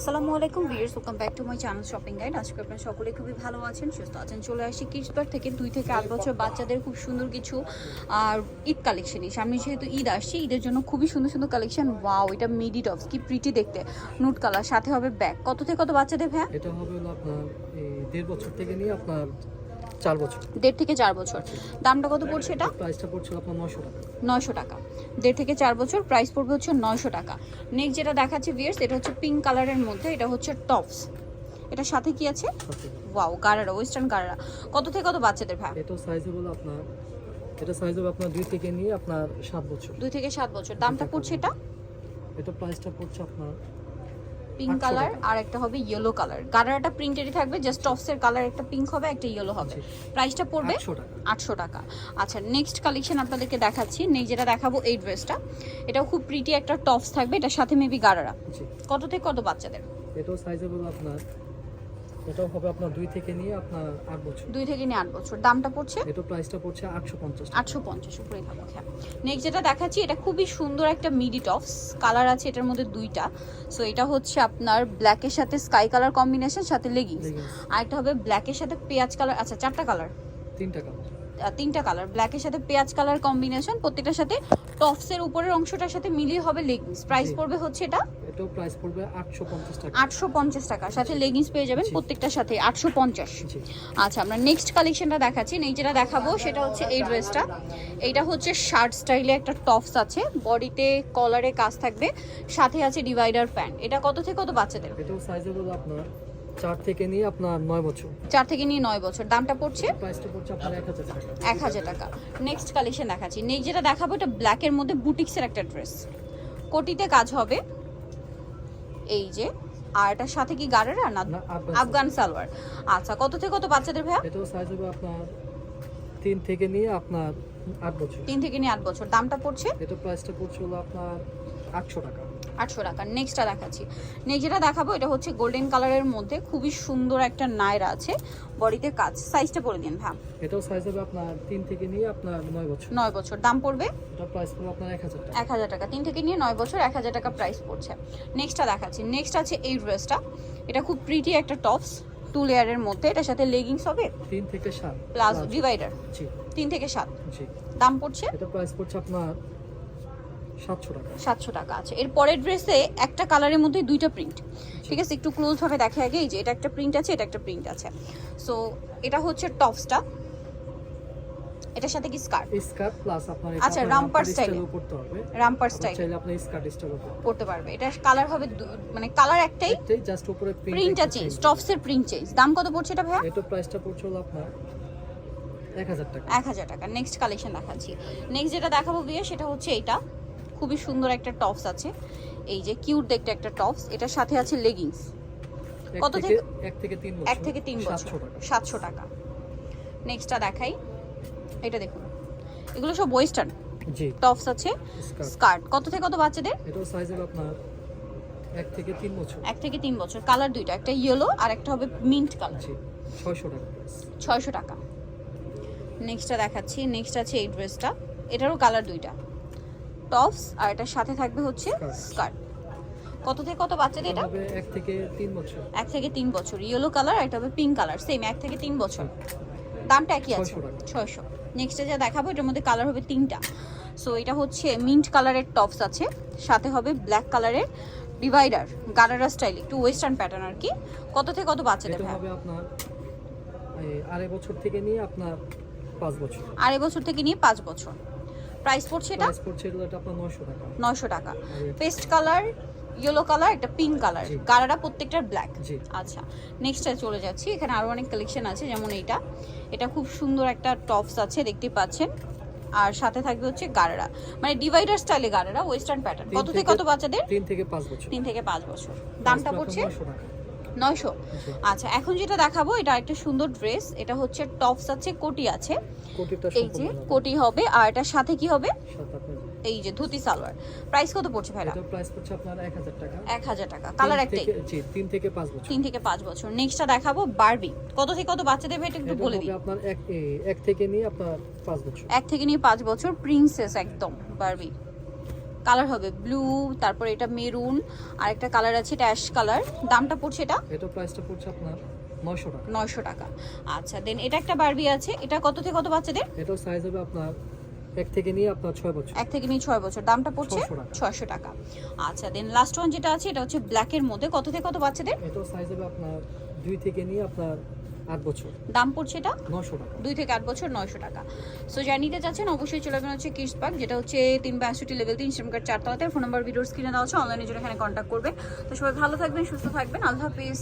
আসসালামু আলাইকুম viewers welcome back to my channel shopping guide আজকে আপনারা সকলে খুবই ভালো আছেন, সুস্থ আছেন। চলে আসি কিডসবার থেকে দুই থেকে আট বছর বাচ্চাদের খুব সুন্দর কিছু, আর ঈদ কালেকশনই সামনে যেহেতু ঈদ আসছে, ঈদের জন্য খুবই সুন্দর সুন্দর কালেকশন ওয়াও এটা মিডি টপস কি প্রিটি দেখতে। নুট কালার সাথে হবে ব্যাগ কত থেকে কত বাচ্চাদের ভ্যা এটা হবে আপনার দেড় বছর থেকে নিয়ে আপনার চার বছর। দেড় থেকে চার বছর। দামটা কত পড়ছে এটা? প্রাইসটা পড়ছিল আপনার নশো টাকা। নয়শো টাকা। দেড় থেকে চার বছর প্রাইস পড়বে হচ্ছে নয়শো টাকা। নেক্সট যেটা দেখাচ্ছে ভিয়ার্স এটা হচ্ছে পিঙ্ক কালারের মধ্যে এটা হচ্ছে টপস এটার সাথে কি আছে? Wow gharara western gharara. কত থেকে কত বাচ্চাদের ভ্যা এটাও সাইজ হলো আপনার এটা সাইজ হবে আপনার দুই থেকে নিয়ে আপনার সাত বছর। দুই থেকে সাত বছর। দামটা পড়ছে এটা? এটা প্রাইসটা পড়ছে আপনার পিঙ্ক কালার আর একটা হবে ইয়েলো কালার গাড়াটা প্রিন্টেডই থাকবে জাস্ট টপসের কালার একটা পিঙ্ক হবে একটা ইয়েলো হবে। প্রাইসটা পড়বে আটশো টাকা। আচ্ছা নেক্সট কালেকশন আপনাদেরকে দেখাচ্ছি। নেক্সট যেটা দেখাবো এই ড্রেসটা এটাও খুব প্রিটি একটা টপস থাকবে এটার সাথে মেবি গাড়ারা কত থেকে কত বাচ্চাদের? এটাও সাইজ হবে আপনার এটাও হবে আপনার দুই থেকে নিয়ে আপনার আট বছর। দুই থেকে নিয়ে আট বছর। দামটা পড়ছে? এটা প্রাইসটা পড়ছে আটশো পঞ্চাশ আটশো পঞ্চাশ উপরে থাকবে হ্যাঁ নেক্সট যেটা দেখাচ্ছি এটা খুবই সুন্দর একটা মিডি টপস কালার আছে এটার মধ্যে দুইটা। সো এটা হচ্ছে আপনার ব্ল্যাকের সাথে স্কাই কালার কম্বিনেশন সাথে লেগিংস আর একটা হবে ব্ল্যাকের সাথে পেঁয়াজ কালার আচ্ছা চারটা কালার তিনটা কালার তিনটা কালার ব্ল্যাকের সাথে পেঁয়াজ কালার কম্বিনেশন প্রত্যেকটার সাথে টপসের উপরের অংশটার সাথে মিলিয়ে হবে লেগিংস প্রাইস পড়বে হচ্ছে এটা এটাও প্রাইস পড়বে আটশো পঞ্চাশ টাকা। আটশো পঞ্চাশ টাকা সাথে লেগিংস পেয়ে যাবেন। প্রত্যেকটার সাথে আটশো পঞ্চাশ। জি। আচ্ছা আমরা নেক্সট কালেকশনটা দেখাচ্ছি। নেই যেটা দেখাবো সেটা হচ্ছে এই ড্রেসটা এইটা হচ্ছে শার্ট স্টাইলে একটা টপস আছে। বডিতে কলারে কাজ থাকবে। সাথে আছে ডিভাইডার প্যান্ট এটা কত থেকে কত বাচ্চাদের? এটাও সাইজ হলো আপনার চার থেকে নিয়ে আপনার নয় বছর। চার থেকে নিয়ে নয় বছর। দামটা পড়ছে? প্রাইসটা পড়ছে আপনার এক হাজার টাকা। এক হাজার টাকা। নেক্সট কালেকশন দেখাচ্ছি। নেক্সট যেটা দেখাবো এটা ব্ল্যাকের মধ্যে বুটিক্সের একটা ড্রেস কোটিতে কাজ হবে। এই যে আর এটার সাথে কি গাড়ের না না আফগান সালোয়ার। আচ্ছা কত থেকে কত বাচ্চাদের ভাইয়া? এটাও সাইজ হবে আপনার 3 থেকে নিয়ে আপনার 8 বছর। 3 থেকে নিয়ে 8 বছর। দামটা পড়ছে? এটা প্রাইসটা পড়ছে হলো আপনার আটশো টাকা। আটশো টাকা নেক্সটটা দেখাচ্ছি। নেক্সট যেটা দেখাবো এটা হচ্ছে গোল্ডেন কালারের মধ্যে খুবই সুন্দর একটা নায়রা আছে বডিতে কাজ। সাইজটা বলে দিন ভ্যাম এটাও সাইজ হবে আপনার তিন থেকে নিয়ে আপনার নয় বছর। নয় বছর। দাম পড়বে? এটা প্রাইস পড়বে আপনার এক হাজার টাকা। এক হাজার টাকা। তিন থেকে নিয়ে নয় বছর এক হাজার টাকা প্রাইস পড়ছে। নেক্সটটা দেখাচ্ছি। নেক্সট আছে এই ড্রেসটা এটা খুব প্রিটি একটা টপস টু লেয়ারের মধ্যে। এটার সাথে লেগিংস হবে? তিন থেকে সাত। প্লাস ডিভাইডার জি। তিন থেকে সাত। জি। দাম পড়ছে? এটা প্রাইস পড়ছে আপনার সাতশো টাকা। সাতশো টাকা আছে। এর পরের ড্রেসে একটা কালারের মধ্যে দুইটা প্রিন্ট ঠিক আছে? একটু ক্লোজ ভাবে দেখা আগে এই যে এটা একটা প্রিন্ট আছে এটা একটা প্রিন্ট আছে। সো এটা হচ্ছে টপসটা এটার সাথে কি স্কার্ট স্কার্ট প্লাস আপনার আচ্ছা, রামপার এও পড়তে হবে। রামপার স্টাইল চাইলে আপনি স্কার্ট স্টাইল পড়তে পারবে। এটা কালার হবে মানে কালার একটাই। জাস্ট উপরে প্রিন্টটা চেঞ্জ টপসের প্রিন্ট চেঞ্জ দাম কত পড়ছে এটা ভাইয়া? এটা প্রাইসটা পড়ছে হলো আপনার এক হাজার টাকা। এক হাজার টাকা। নেক্সট কালেকশন দেখাচ্ছি। নেক্সট যেটা দেখাবো বিয়ে সেটা হচ্ছে এইটা। খুবই সুন্দর একটা টপস আছে। এই যে কিউট দেখতে একটা টপস এটার সাথে আছে লেগিংস কত থেকে এক থেকে তিন বছর এক থেকে তিন বছর। সাতশো টাকা। নেক্সটটা দেখাই। এটা দেখুন। এগুলো সব ওয়েস্টার্ন জি। টপস আছে। স্কার্ট স্কার্ট কত থেকে কত বাচ্চাদের? এটাও সাইজ হবে আপনার এক থেকে তিন বছর। এক থেকে তিন বছর। কালার দুইটা একটা ইয়েলো আর একটা হবে মিন্ট কালার জি ছয়শো টাকা ছয়শো টাকা। নেক্সটটা দেখাচ্ছি। নেক্সট আছে এই ড্রেসটা এটারও কালার দুইটা। টপস আর এটার সাথে থাকবে হচ্ছে স্কার্ট। কত থেকে কত বাচ্চাদের এটা? এক থেকে তিন বছর। এক থেকে তিন বছর। ইয়েলো কালার আর এটা হবে পিঙ্ক কালার সেম এক থেকে তিন বছর। দামটা একই আছে 600 ছয়শো। নেক্সটে যা দেখাবো এটার মধ্যে কালার হবে তিনটা। সো এটা হচ্ছে মিন্ট কালারের টপস আছে। সাথে হবে ব্ল্যাক কালারের ডিভাইডার গারারা স্টাইল একটু ওয়েস্টার্ন প্যাটার্ন আর কি। কত থেকে কত বাচ্চাদের হবে আপনার আড়াই বছর থেকে নিয়ে আপনার পাঁচ বছর। আড়াই বছর থেকে নিয়ে পাঁচ বছর। প্রাইস পড়ছে এটা? প্রাইস পড়ছে এটা আপনার নয়শো টাকা। নয়শো টাকা। পেস্ট কালার ইয়েলো কালার একটা পিঙ্ক কালার। গারারা প্রত্যেকটার ব্ল্যাক জি। আচ্ছা নেক্সটে চলে যাচ্ছি। এখানে আরও অনেক কালেকশন আছে যেমন এইটা। এটা খুব সুন্দর একটা টপস আছে দেখতে পাচ্ছেন। আর সাথে থাকবে হচ্ছে গারারা। মানে ডিভাইডার স্টাইলে গারারা ওয়েস্টার্ন প্যাটার্ন কত থেকে কত বাচ্চাদের? তিন থেকে পাঁচ বছর। তিন থেকে পাঁচ বছর। দামটা পড়ছে? নয়শো টাকা। নয়শো। আচ্ছা এখন যেটা দেখাবো এটা একটা সুন্দর ড্রেস এটা হচ্ছে টপস আছে কোটি আছে। কোটিটা এই যে কোটি হবে আর এটার সাথে কি হবে? এই যে ধুতি সালোয়ার। প্রাইস কত পড়ছে ভাইরা? প্রাইস পড়ছে আপনার এক হাজার টাকা। এক হাজার টাকা। কালার একটাই? জি তিন থেকে পাঁচ বছর। তিন থেকে পাঁচ বছর। নেক্সটটা দেখাবো বারবি কত থেকে কত বাচ্চাদের ভাই একটু বলে দিই। আপনার এক এ- এক থেকে নিয়ে আপনার পাঁচ বছর। এক থেকে নিয়ে পাঁচ বছর প্রিন্সেস একদম বারবি কালার হবে ব্লু তারপর এটা মেরুন আর একটা কালার আছে এটা অ্যাশ কালার। দামটা পড়ছে এটা? এটা প্রাইসটা পড়ছে আপনার নয়শো টাকা। নয়শো টাকা। আচ্ছা দেন এটা একটা বারবি আছে। এটা কত থেকে কত বাচ্চাদের? এটাও সাইজ হবে আপনার এক থেকে নিয়ে আপনার ছয় বছর। এক থেকে নিয়ে ছয় বছর। দামটা পড়ছে 600 টাকা। আচ্ছা দেন লাস্ট ওয়ান যেটা আছে এটা হচ্ছে ব্ল্যাকের মধ্যে। কত থেকে কত বাচ্চাদের? এটাও সাইজ হবে আপনার দুই থেকে নিয়ে আপনার আট বছর। দাম পড়ছে এটা? নশো টাকা। দুই থেকে আট বছর নয়শো টাকা। সো যা নিতে চাচ্ছেন অবশ্যই চলে যাবেন হচ্ছে কিস পার্ক যেটা হচ্ছে তিন বাষট্টি লেভেল তিন শ্রম কার্ড চারতলাতে। ফোন নম্বর ভিডিওর স্ক্রিনে দেওয়া আছে অনলাইনে জন্য এখানে কন্ট্যাক্ট করবে তো সবাই ভালো থাকবেন সুস্থ থাকবেন। আল্লাহ হাফিজ।